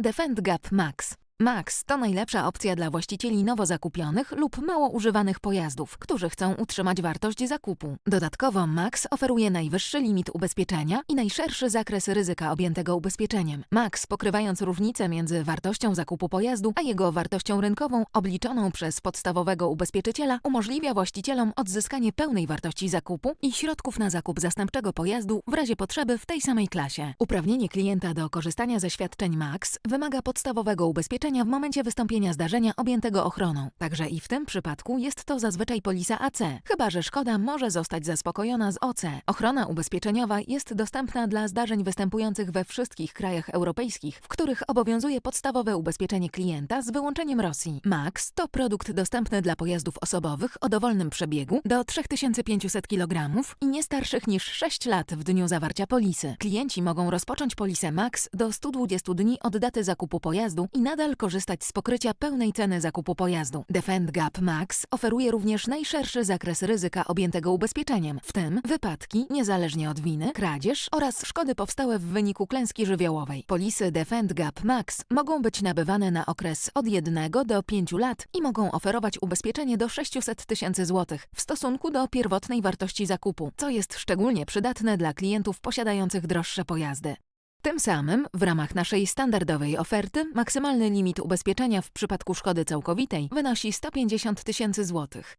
Defend Gap Max. Max to najlepsza opcja dla właścicieli nowo zakupionych lub mało używanych pojazdów, którzy chcą utrzymać wartość zakupu. Dodatkowo Max oferuje najwyższy limit ubezpieczenia i najszerszy zakres ryzyka objętego ubezpieczeniem. Max, pokrywając różnicę między wartością zakupu pojazdu a jego wartością rynkową obliczoną przez podstawowego ubezpieczyciela, umożliwia właścicielom odzyskanie pełnej wartości zakupu i środków na zakup zastępczego pojazdu w razie potrzeby w tej samej klasie. Uprawnienie klienta do korzystania ze świadczeń Max wymaga podstawowego ubezpieczenia w momencie wystąpienia zdarzenia objętego ochroną. Także i w tym przypadku jest to zazwyczaj polisa AC, chyba że szkoda może zostać zaspokojona z OC. Ochrona ubezpieczeniowa jest dostępna dla zdarzeń występujących we wszystkich krajach europejskich, w których obowiązuje podstawowe ubezpieczenie klienta z wyłączeniem Rosji. Max to produkt dostępny dla pojazdów osobowych o dowolnym przebiegu do 3500 kg i nie starszych niż 6 lat w dniu zawarcia polisy. Klienci mogą rozpocząć polisę Max do 120 dni od daty zakupu pojazdu i nadal korzystać z pokrycia pełnej ceny zakupu pojazdu. Defend Gap Max oferuje również najszerszy zakres ryzyka objętego ubezpieczeniem, w tym wypadki, niezależnie od winy, kradzież oraz szkody powstałe w wyniku klęski żywiołowej. Polisy Defend Gap Max mogą być nabywane na okres od 1 do 5 lat i mogą oferować ubezpieczenie do 600 tysięcy złotych w stosunku do pierwotnej wartości zakupu, co jest szczególnie przydatne dla klientów posiadających droższe pojazdy. Tym samym, w ramach naszej standardowej oferty, maksymalny limit ubezpieczenia w przypadku szkody całkowitej wynosi 150 tysięcy złotych.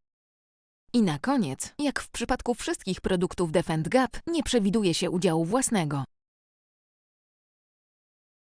I na koniec, jak w przypadku wszystkich produktów Defend Gap, nie przewiduje się udziału własnego.